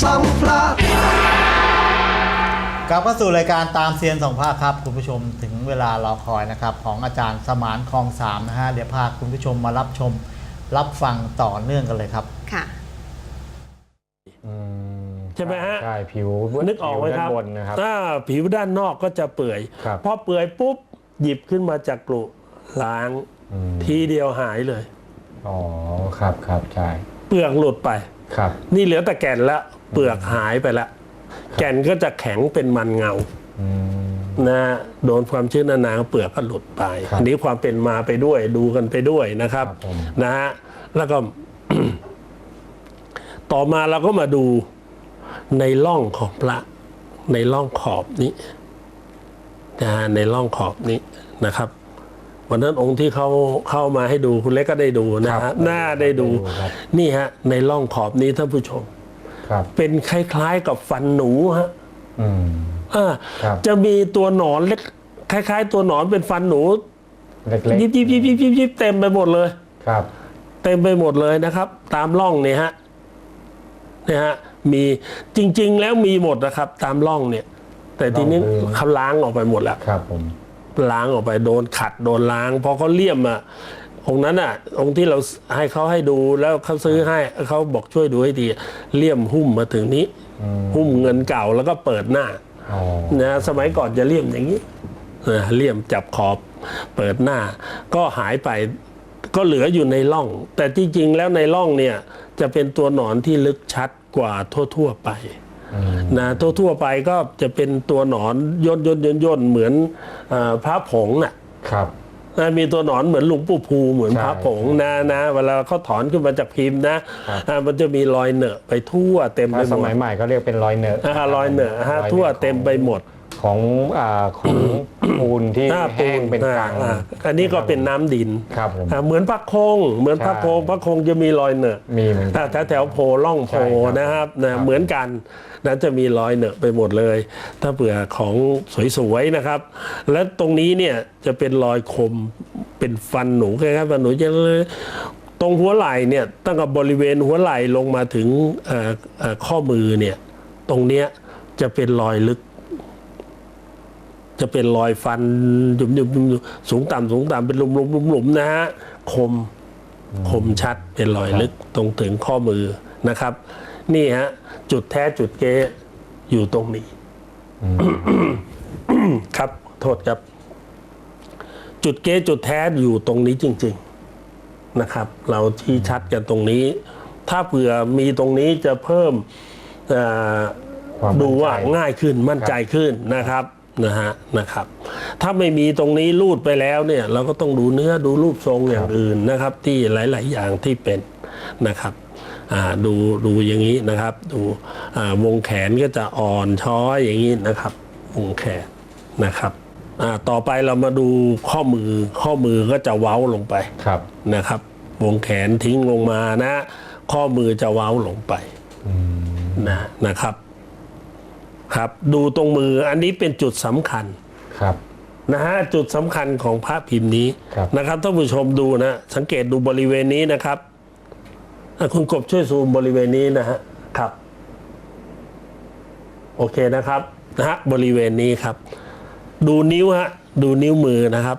สัมพลาดกลับเข้าสู่รายการตามเซียนสองภาคครับ คุณผู้ชมถึงเวลารอคอยนะครับ ของอาจารย์สมานคลองสามนะฮะเดี๋ยวพาคุณผู้ชมมารับชม รับฟังต่อเนื่องกันเลยครับ ค่ะ อืมใช่ไหมฮะ ใช่ผิวนึกออกไหมครับผิวด้านบนนะครับ ถ้าผิวด้านนอกก็จะเปื่อย ครับ พอเปื่อยปุ๊บ หยิบขึ้นมาจากกรุล้าง อืมทีเดียวหายเลย อ๋อครับครับใช่เปลือกหลุดไป ครับ นี่เหลือแต่แก่นละ เปลือกหายไปละแก่นก็จะแข็งเป็นมันเงาอืมนะโดนความชื้นนานๆเปลือกก็หลุดไปครับอันนี้ความเป็นมาไปด้วยดูกันไปด้วยนะครับครับผมนะฮะแล้วก็ ต่อมาเราก็มาดูในร่องของพระ ในร่องขอบนี้นะฮะในร่องขอบนี้นะครับวันนั้นองค์ที่เขาเข้ามาให้ดูคุณเล็กก็ได้ดูนะครัฮะบหน้าได้ดูได้ดูครับนี่ฮะ ในร่องขอบนี้ท่านผู้ชมครับ เป็นคล้ายๆกับฟันหนูฮะอืมอ่าครับจะมีตัวหนอนเล็กคล้าย ๆ ตัวหนอนเป็นฟันหนูเล็กยิบยิบยิบยิบยิบยิบเต็มไปหมดเลยๆครับ เต็มไปหมดเลยนะครับ ตามร่องเนี่ยฮะเนี่ยฮะมีจริง ๆ แล้วมีหมดนะครับ ตามร่องเนี่ย แต่ทีนี้ร่องคือเขาล้างออกไปหมดแล้วครับผมล้างออกไปโดนขัดโดนล้างพอเขาเลี่ยมอะ องค์นั้นอะ องค์ที่เราให้เขาให้ดูแล้วเขาซื้อให้เขาบอกช่วยดูให้ดีเลี่ยมหุ้มมาถึงนี้อืมหุ้มเงินเก่าแล้วก็เปิดหน้าอ๋อนะสมัยก่อนจะเลี่ยมอย่างนี้นะเลี่ยมจับขอบเปิดหน้า ก็หายไปก็เหลืออยู่ในร่อง แต่ที่จริงแล้วในร่องเนี่ยจะเป็นตัวหนอนที่ลึกชัดกว่าทั่วๆไปอืมนะทั่วๆไปก็จะเป็นตัวหนอนย่นย่นย่นย่นเหมือนเออพระผงน่ะครับ นะมีตัวหนอนเหมือนหลวงปู่ภูเหมือนใช่พระผงนะนะเวลาเขาถอนขึ้นมาจากพิมพ์นะครับอ่ามันจะมีรอยเหนอะไปทั่วเต็มไปถ้าหสมดมัยใหม่ก็เรียกเป็นรอยเนอะอ่ารอยเหนอะฮะรอยทั่วหนอะเต็มไปหมด ของอ่าของ ปูนที่หน้าปูแห้งนเป็นกลาง อ่าอันนี้ก็เป็นน้ำดินครับผมอ่าเหมือนพระโคง เหมือนพระใช่โคงพระโคงจะมีรอยเหนอะมีเหมือนกัอ่านแถวแถวโพล่องโพใช่ครับนะครับนะครับเหมือนกันนั้นจะมีรอยเหนอะไปหมดเลย ถ้าเผื่อของสวยๆนะครับ และตรงนี้เนี่ยจะเป็นรอยคมเป็นฟันหนูคล้ายๆฟันหนูจะเลยตรงหัวไหล่เนี่ยตั้งแต่บริเวณหัวไหล่ลงมาถึงเอ่อเอ่อข้อมือเนี่ยตรงเนี้ยจะเป็นรอยลึก จะเป็นรอยฟันหยุมหยุมหยุมหยุมสูงต่ำสูงต่ำเป็นหลุมหลุมหลุมหลุมนะฮะคมคมชัดเป็นรอยลึกตรงถึงข้อมือนะครับ นี่ฮะจุดแท้จุดเก๊อยู่ตรงนี้ครับ โทษครับ จุดเก๊จุดแท้อยู่ตรงนี้จริง ๆนะครับ เราที่ชัดกันตรงนี้ ถ้าเผื่อมีตรงนี้จะเพิ่มเอ่อความมั่นใจดูว่าง่ายขึ้นมั่นใจขึ้นนะครับ นะฮะนะครับ ถ้าไม่มีตรงนี้รูดไปแล้วเนี่ยเราก็ต้องดูเนื้อดูรูปทรงอย่างอื่นนะครับ ที่หลาย ๆ อย่างที่เป็นนะครับอ่าดูดูอย่างนี้นะครับ ดูอ่าวงแขนก็จะอ่อนช้อยอย่างนี้นะครับ วงแขนนะครับอ่าต่อไปเรามาดูข้อมือข้อมือก็จะเว้าลงไปครับนะครับ วงแขนทิ้งลงมานะ ข้อมือจะเว้าลงไปนะนะครับ ครับ ดูตรงมืออันนี้เป็นจุดสำคัญครับนะฮะจุดสำคัญของพระพิมพ์นี้ครับนะครับท่านผู้ชมดูนะ สังเกตดูบริเวณนี้นะครับอะคุณกบช่วยซูมบริเวณนี้นะฮะครับ โอเคนะครับนะฮะบริเวณนี้ครับ ดูนิ้วฮะดูนิ้วมือนะครับ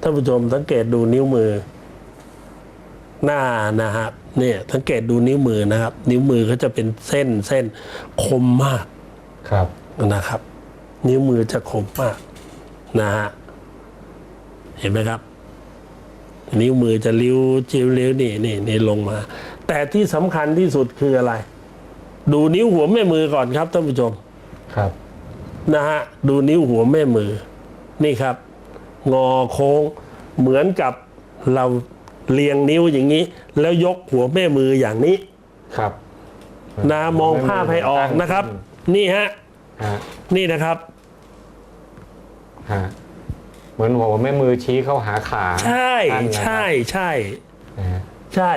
ท่านผู้ชมสังเกตดูนิ้วมือ หน้านะครับเนี่ยสังเกตดูนิ้วมือนะครับ นิ้วมือเขาจะเป็นเส้นเส้นคมมาก ครับนะครับ นิ้วมือจะคมมากนะฮะเห็นไหมครับ นิ้วมือจะริ้วจิ้วเลี้ยวนี่นี่นี่ลงมา แต่ที่สำคัญที่สุดคืออะไร ดูนิ้วหัวแม่มือก่อนครับท่านผู้ชมครับนะฮะดูนิ้วหัวแม่มือ นี่ครับ งอโค้งเหมือนกับเราเรียงนิ้วอย่างนี้ แล้วยกหัวแม่มืออย่างนี้ครับนะมองภาพให้ออกนะครับ นี่ฮะ ฮะนี่นะครับ ฮะเหมือนหัวแม่มือชี้เข้าหาขาใช่ตั้งนะครับใช่ใช่ นะฮะใช่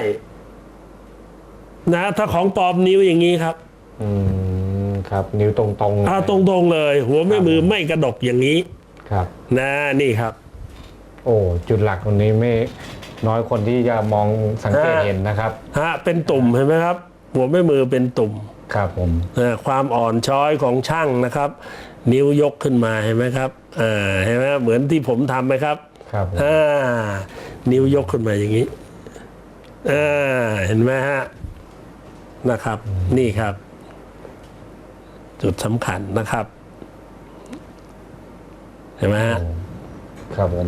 นะ ถ้าของปลอมนิ้วอย่างนี้ครับอืมครับนิ้วตรงๆเอาตรงๆเลย หัวแม่มือไม่กระดกอย่างนี้ ครับ นะนี่ครับ โอ้จุดหลักตรงนี้ไม่น้อยคนที่จะมองสังเกตฮะ เห็นนะครับ ฮะเป็นตุ่มเห็นไหมครับ หัวแม่มือเป็นตุ่ม ครับผมเอ่อความอ่อนช้อยของช่างนะครับ นิ้วยกขึ้นมาเห็นไหมครับอ่าเห็นไหมเหมือนที่ผมทำไหมครับครับผมอ่านิ้วยกขึ้นมาอย่างนี้อ่าเห็นไหมฮะนะครับ นี่ครับ จุดสำคัญนะครับ เห็นไหมฮะครับผม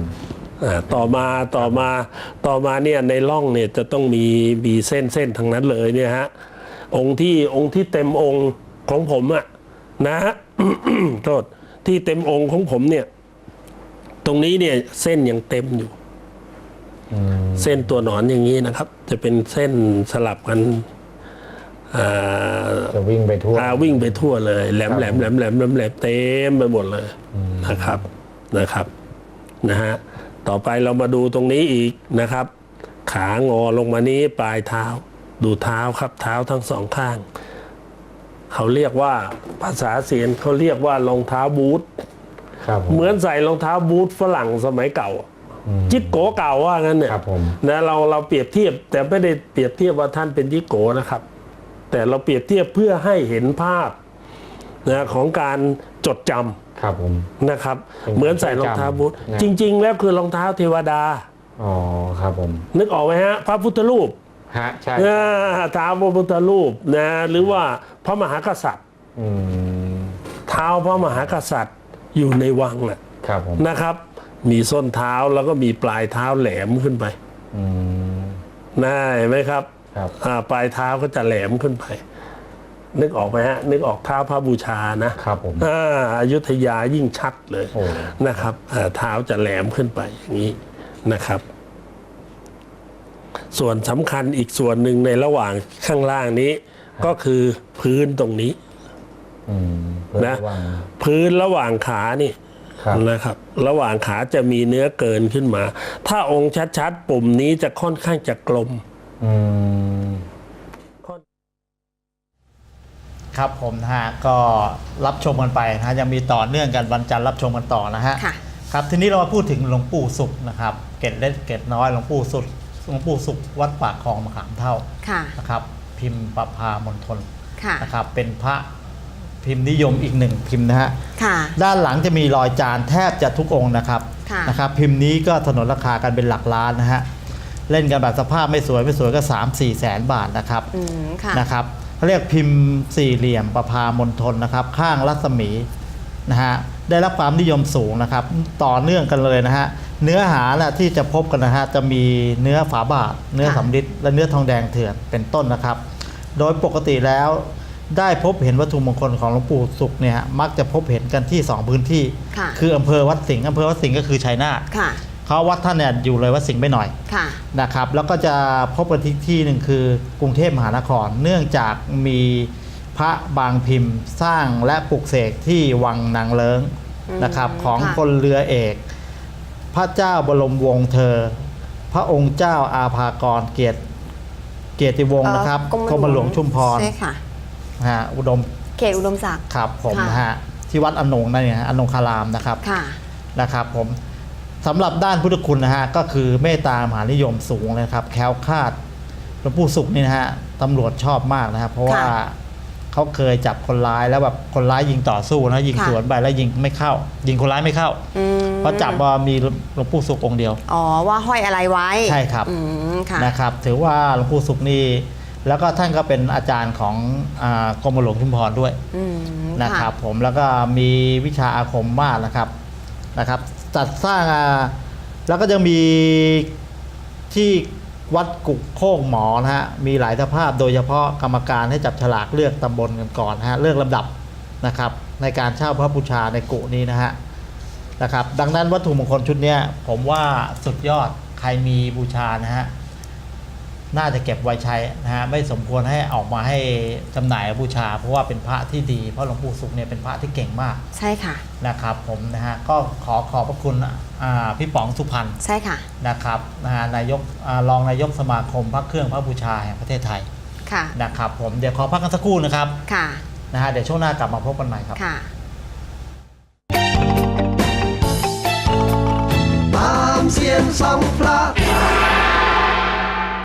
อ่าต่อมาต่อมาต่อมาเนี่ยในร่องเนี่ยจะต้องมีมีเส้นเส้นทั้งนั้นเลยเนี่ยฮะ องค์ที่องค์ที่เต็มองค์ของผมอะนะฮะโทษที่เต็มองค์ของผมเนี่ย ตรงนี้เนี่ยเส้นยังเต็มอยู่อืมเส้นตัวหนอนอย่างนี้นะครับ จะเป็นเส้นสลับกันอ่าจะวิ่งไปทั่วอ่าวิ่งไปทั่วเลยแหลมครับแหลมแหลมแหลมแหลมแหลมเต็มไปหมดเลยนะครับนะครับนะฮะต่อไปเรามาดูตรงนี้อีกนะครับ ขางอลงมานี้ปลายเท้า ดูเท้าครับเท้าทั้งสองข้าง เขาเรียกว่าภาษาเสียนเขาเรียกว่ารองเท้าบูทครับผมเหมือนใส่รองเท้าบูทฝรั่งสมัยเก่า จิกโกเก่าว่างั้นเนี่ยครับผม นะเราเราเปรียบเทียบ แต่ไม่ได้เปรียบเทียบว่าท่านเป็นจิกโกนะครับ แต่เราเปรียบเทียบเพื่อให้เห็นภาพนะของการจดจำ ครับผม นะครับ เป็นเหมือนใส่รองเท้าบูทนะ จริง ๆ แล้วคือรองเท้าเทวดา อ๋อ ครับผม นึกออกไหมฮะ พระพุทธรูป ฮะใช่นะเท้าพระพุทธรูปนะหรือว่าพระมหากษัตริย์อืมเท้าพระมหากษัตริย์อยู่ในวังน่ะครับผมนะครับ มีส้นเท้าแล้วก็มีปลายเท้าแหลมขึ้นไปอืมนะเห็นไหมครับครับอ่าปลายเท้าก็จะแหลมขึ้นไป นึกออกไหมฮะ นึกออกเท้าพระบูชานะครับผมอ่าอยุธยายิ่งชัดเลยโอ้นะครับอ่าเท้าจะแหลมขึ้นไปอย่างนี้นะครับ ส่วนสำคัญอีกส่วนหนึ่งในระหว่างข้างล่างนี้ ก็คือพื้นตรงนี้อืมเพื่อนะระวัง พื้นระหว่างขานี่ครับ นะครับ ระหว่างขาจะมีเนื้อเกินขึ้นมา ถ้าองค์ชัดๆปุ่มนี้จะค่อนข้างจะกลม อืม ครับผมนะฮะก็รับชมกันไปนะฮะยังมีต่อเนื่องกันวันจันทร์รับชมกันต่อนะฮะค่ะ ครับทีนี้เรามาพูดถึงหลวงปู่สุขนะครับเกตเล็กเกตน้อยหลวงปู่สุข หลวงปู่สุขวัดปากคลองมะขามเท่าค่ะ นะครับ พิมพ์ประพามณฑลค่ะ นะครับ เป็นพระพิมพ์นิยมอีกหนึ่งพิมพ์นะฮะค่ะ ด้านหลังจะมีรอยจานแทบจะทุกองค์นะครับค่ะ นะครับ พิมพ์นี้ก็ถนนราคากันเป็นหลักล้านนะฮะเล่นกันแบบสภาพไม่สวยไม่สวยก็ 3 4 แสนบาทนะครับ อืม ค่ะ นะครับเขาเรียกพิมพ์สี่เหลี่ยมประพามณฑลนะครับ ข้างรัศมีนะฮะได้รับความนิยมสูงนะครับ ต่อเนื่องกันเลยนะฮะ เนื้อหาน่ะที่จะพบกันนะฮะจะมีเนื้อฝาบาท เนื้อค่ะ สำริดและเนื้อทองแดงเถื่อนเป็นต้นนะครับ โดยปกติแล้วได้พบเห็นวัตถุมงคลของหลวงปู่สุขเนี่ยฮะมักจะพบเห็นกันที่2พื้นที่ ค่ะ คืออำเภอวัดสิงห์อำเภอวัดสิงห์ก็คือชัยนาทค่ะ เขาวัดท่านเนี่ยอยู่เลยวัดสิงห์ไปหน่อย ค่ะ นะครับแล้วก็จะพบกันที่ที่หนึ่งคือกรุงเทพมหานคร เนื่องจากมีพระบางพิมพ์สร้างและปลุกเสกที่วังนางเลิงอืมนะครับของค่ะพลเรือเอก พระเจ้าบรมวงศ์เธอ พระองค์เจ้าอาภากรเกียรติเกียรติวงศ์นะครับเอ่อกรมหลวงชุมพรใช่ค่ะนะฮะอุดมเขตอุดมศักดิ์ ครับผมค่ะ นะฮะที่วัดอนงนั่นเนี่ยฮะอนงคารามนะครับ ค่ะ นะครับผมสำหรับด้านพุทธคุณนะฮะก็คือเมตตามหานิยมสูงนะครับแคล้วคลาดหลวงปู่สุขนี่นะฮะตำรวจชอบมากนะครับ เพราะว่าค่ะ เขาเคยจับคนร้ายแล้วแบบคนร้ายยิงต่อสู้นะยิงค่ะสวนไปแล้วยิงไม่เข้า ยิงคนร้ายไม่เข้าอืมเพราะจับว่ามีหลวงปู่สุของค์เดียวอ๋อว่าห้อยอะไรไว้ใช่ครับอืมค่ะนะครับ ถือว่าหลวงปู่สุขนี่แล้วก็ท่านก็เป็นอาจารย์ของอากรมหลวงชุมพรด้วยอืมนะครับ ผมแล้วก็มีวิชาอาคมมากนะครับนะครับ จัดสร้างอ่าแล้วก็ยังมีที่ วัดกุกโค้งหมอนะฮะมีหลายสภาพโดยเฉพาะกรรมการให้จับฉลากเลือกตำบลกันก่อนนะฮะเลือกลำดับนะครับ ในการเช่าพระบูชาในกุนี้นะฮะนะครับ ดังนั้นวัตถุมงคลชุดนี้ผมว่าสุดยอดใครมีบูชานะฮะ น่าจะเก็บไว้ใช้นะฮะไม่สมควรให้ออกมาให้จำหน่ายบูชา เพราะว่าเป็นพระที่ดี เพราะหลวงปู่สุขเนี่ยเป็นพระที่เก่งมากใช่ค่ะ นะครับผมนะฮะก็ขอขอบพระคุณอ่าพี่ป๋องสุพรรณใช่ค่ะนะครับนะฮะนายกอ่ารองนายกสมาคมพระเครื่องพระบูชาแห่งประเทศไทยค่ะนะครับผมเดี๋ยวขอพักกันสักครู่นะครับค่ะนะฮะเดี๋ยวช่วงหน้ากลับมาพบกันใหม่ครับ ค่ะ ตามเสียนสองพระ